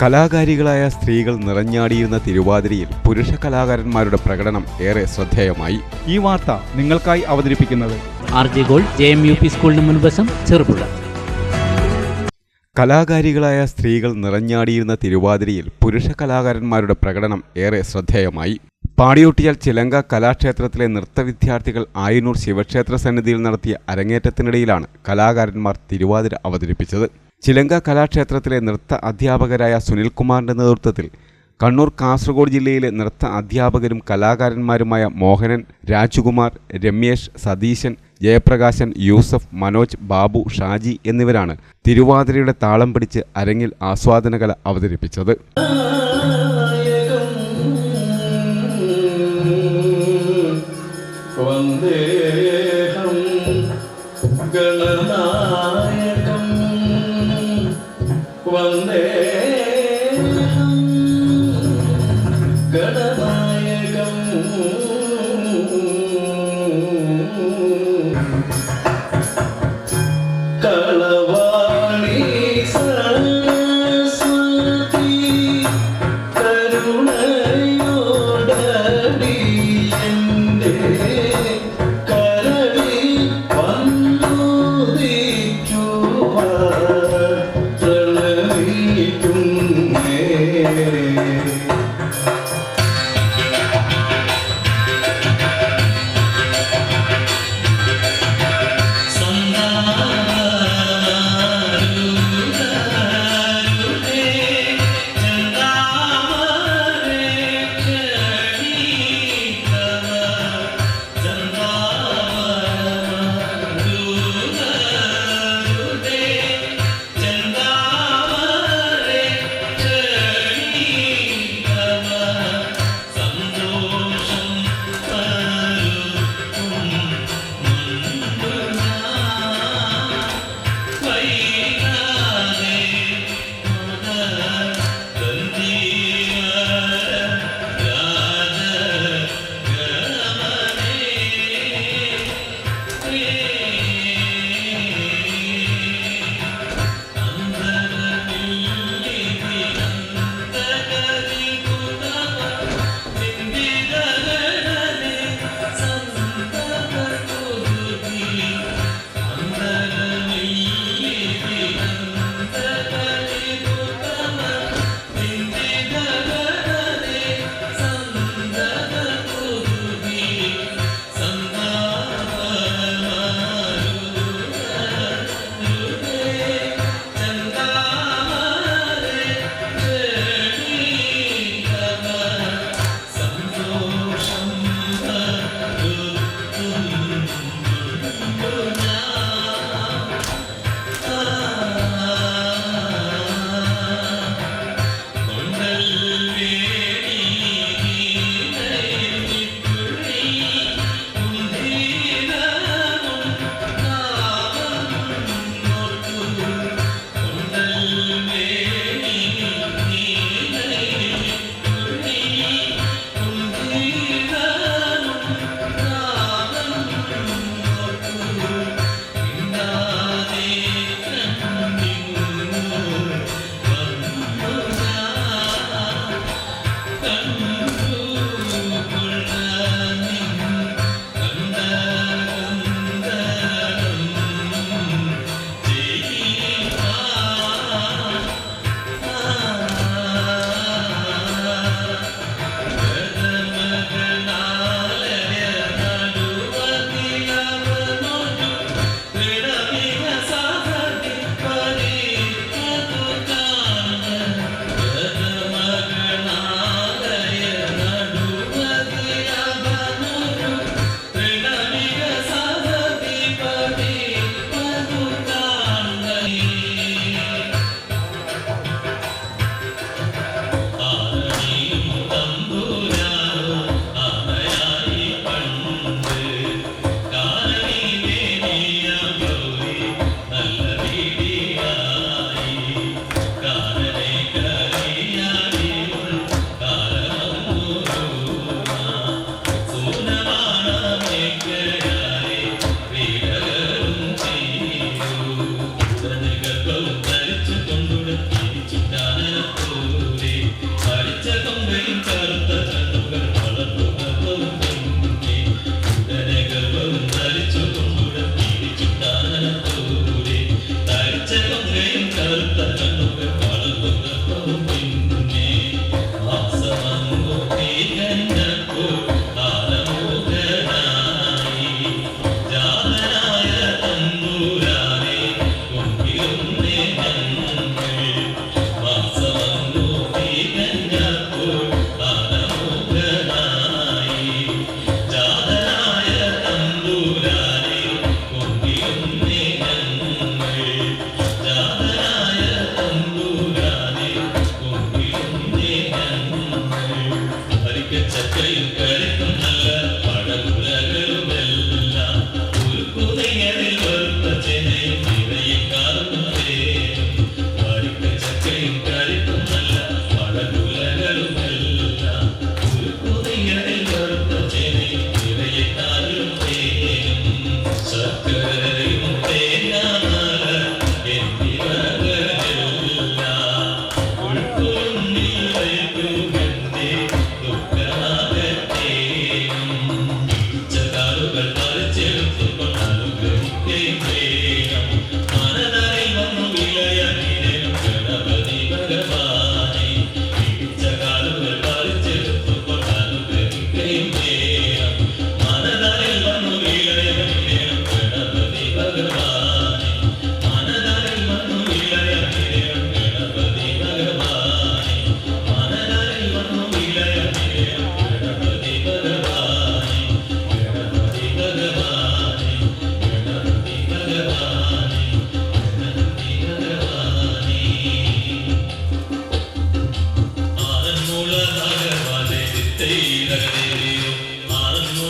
കലാകാരികളായ സ്ത്രീകൾ നിറഞ്ഞാടിയിരുന്ന തിരുവാതിരയിൽ പുരുഷ കലാകാരന്മാരുടെ പ്രകടനം ഏറെ ശ്രദ്ധേയമായി. ഈ വാർത്ത നിങ്ങൾക്കായി അവതരിപ്പിക്കുന്നത് R J gold J M U P സ്കൂളിന് മുൻവശം ചെറുപുഴ. കലാകാരികളായ സ്ത്രീകൾ നിറഞ്ഞാടിയിരുന്ന തിരുവാതിരയിൽ പുരുഷ കലാകാരന്മാരുടെ പ്രകടനം ഏറെ ശ്രദ്ധേയമായി. പാടിയൂട്ടിയാൽ ചിലങ്ക കലാക്ഷേത്രത്തിലെ നൃത്ത വിദ്യാർത്ഥികൾ ആയനൂർ ശിവക്ഷേത്ര സന്നിധിയിൽ നടത്തിയ അരങ്ങേറ്റത്തിനിടയിലാണ് കലാകാരന്മാർ തിരുവാതിര അവതരിപ്പിച്ചത്. ചിലങ്ക കലാക്ഷേത്രത്തിലെ നൃത്ത അധ്യാപകരായ സുനിൽകുമാറിന്റെ നേതൃത്വത്തിൽ കണ്ണൂർ കാസർഗോഡ് ജില്ലയിലെ നൃത്ത അധ്യാപകരും കലാകാരന്മാരുമായ മോഹനൻ രാജ്കുമാർ രമ്യേഷ് സതീശൻ ജയപ്രകാശൻ യൂസഫ് മനോജ് ബാബു ഷാജി എന്നിവരാണ് തിരുവാതിരയുടെ താളം പിടിച്ച് അരങ്ങിൽ ആസ്വാദനകല അവതരിപ്പിച്ചത്. വന്ദേഹം Senhor.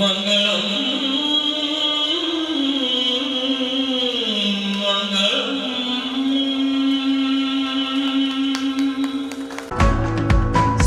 മംഗളം